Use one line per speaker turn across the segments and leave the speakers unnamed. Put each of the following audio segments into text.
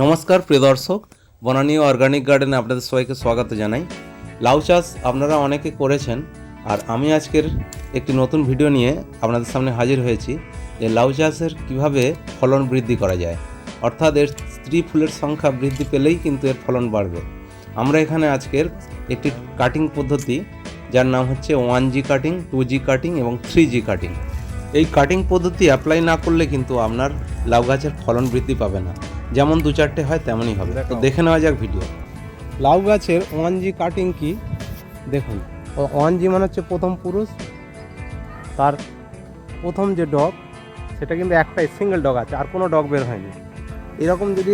নমস্কার, প্রিয় দর্শক। বনানী অর্গানিক গার্ডেনে আপনাদের সবাইকে স্বাগত জানাই। লাউ চাষ আপনারা অনেকে করেছেন, আর আমি আজকের একটি নতুন ভিডিও নিয়ে আপনাদের সামনে হাজির হয়েছি যে লাউ চাষের কীভাবে ফলন বৃদ্ধি করা যায়। অর্থাৎ এর স্ত্রী ফুলের সংখ্যা বৃদ্ধি পেলেই কিন্তু এর ফলন বাড়বে। আমরা এখানে আজকের একটি কাটিং পদ্ধতি, যার নাম হচ্ছে one G cutting two G cutting এবং থ্রি জি কাটিং এই কাটিং পদ্ধতি অ্যাপ্লাই না করলে কিন্তু আপনার লাউ গাছের ফলন বৃদ্ধি পাবে না। যেমন দু চারটে হয় তেমনই হবে। তো দেখে নেওয়া যাক ভিডিও। লাউ গাছের ওয়ান জি কাটিং কি? দেখুন। ওয়ান জি মানে হচ্ছে প্রথম পুরুষ তার প্রথম যে ডগ সেটা কিন্তু একটাই সিঙ্গেল ডগ আছে আর কোনো ডগ বের হয়নি। এরকম যদি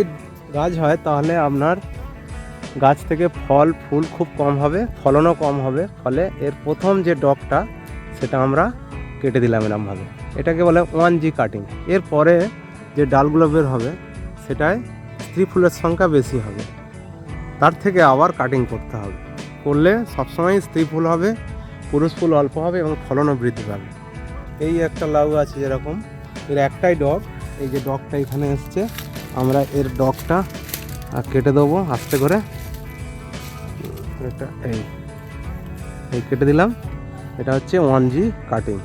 গাছ হয় তাহলে আপনার গাছ থেকে ফল ফুল খুব কম হবে ফলনও কম হবে ফলে এর প্রথম যে ডগটা সেটা আমরা কেটে দিলাম এরমভাবে। এটাকে বলে ওয়ান জি কাটিং এরপরে যে ডালগুলো বের হবে সেটায় স্ত্রী ফুলের সংখ্যা বেশি হবে। তার থেকে আবার কাটিং করতে হবে। করলে সবসময় স্ত্রী ফুল হবে, পুরুষ ফুল অল্প হবে এবং ফলনও বৃদ্ধি পাবে। এই একটা লাউ আছে যেরকম, এর একটাই ডগ এই যে ডগটা এখানে এসছে, আমরা এর ডগটা কেটে দেবো আস্তে করে। এটা এই এই কেটে দিলাম। এটা হচ্ছে ওয়ান জি কাটিং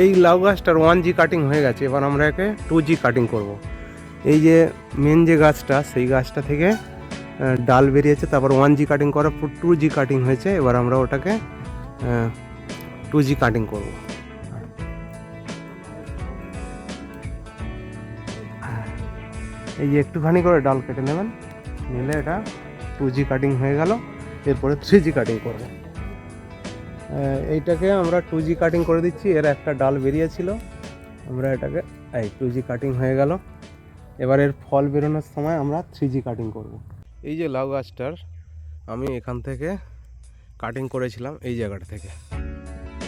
এই লাউ গাছটার ওয়ান জি কাটিং হয়ে গেছে, এবার আমরা একে টু জি কাটিং করব। এই যে মেন যে গাছটা, সেই গাছটা থেকে ডাল বেরিয়েছে, তারপর ওয়ান জি কাটিং করার পর টু জি কাটিং হয়েছে, এবার আমরা ওটাকে টু জি কাটিং করব এই যে একটুখানি করে ডাল কেটে নেবেন, নিলে এটা টু জি কাটিং হয়ে গেল, এরপরে থ্রি জি কাটিং করব এইটাকে আমরা টু জি কাটিং করে দিচ্ছি। এর একটা ডাল বেরিয়েছিল আমরা এটাকে, এই টু জি কাটিং হয়ে গেল। এবার এর ফল বেরোনোর সময় আমরা থ্রি জি কাটিং করব। এই যে লাউ গাছটার, আমি এখান থেকে কাটিং করেছিলাম এই জায়গাটা থেকে।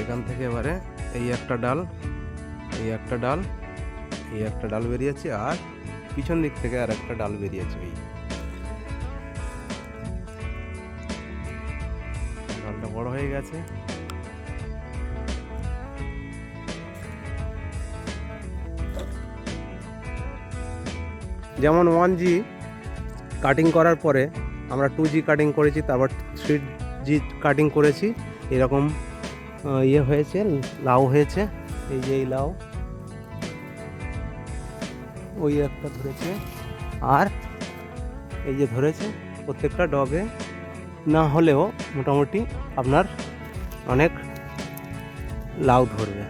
এখান থেকে এবারে এই একটা ডাল, এই একটা ডাল, এই একটা ডাল বেরিয়েছে আর পিছন দিক থেকে আর একটা ডাল বেরিয়েছে এই। ডালটা বড় হয়ে গেছে। যেমন ওয়ান জি কাটিং করার পরে আমরা টু জি কাটিং করেছি, তারপর থ্রি জি কাটিং করেছি, এরকম ইয়ে হয়েছে, লাউ হয়েছে, এই যে এই লাউ, ওই একটা ধরেছে, আর এই যে ধরেছে, প্রত্যেকটা ডগে না হলেও মোটামুটি আপনার অনেক লাউ ধরবে।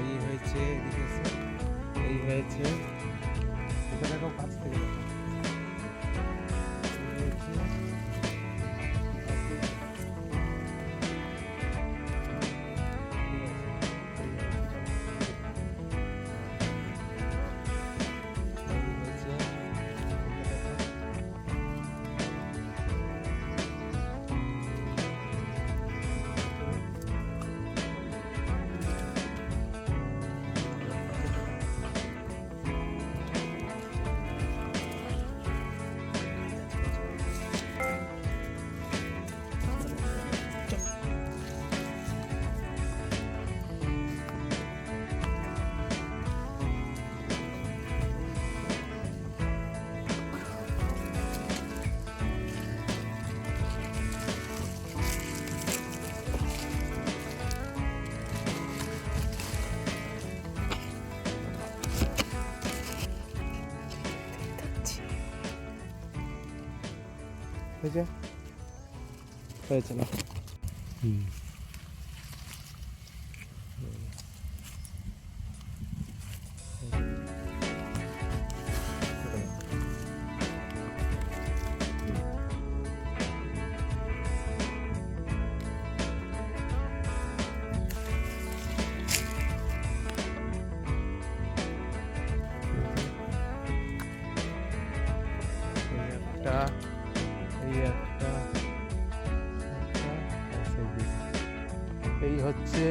এই হয়েছে এই হয়েছে এটা দেখো কাছ থেকে দেখো। হয়েছে হয়েছে না এই এই হচ্ছে।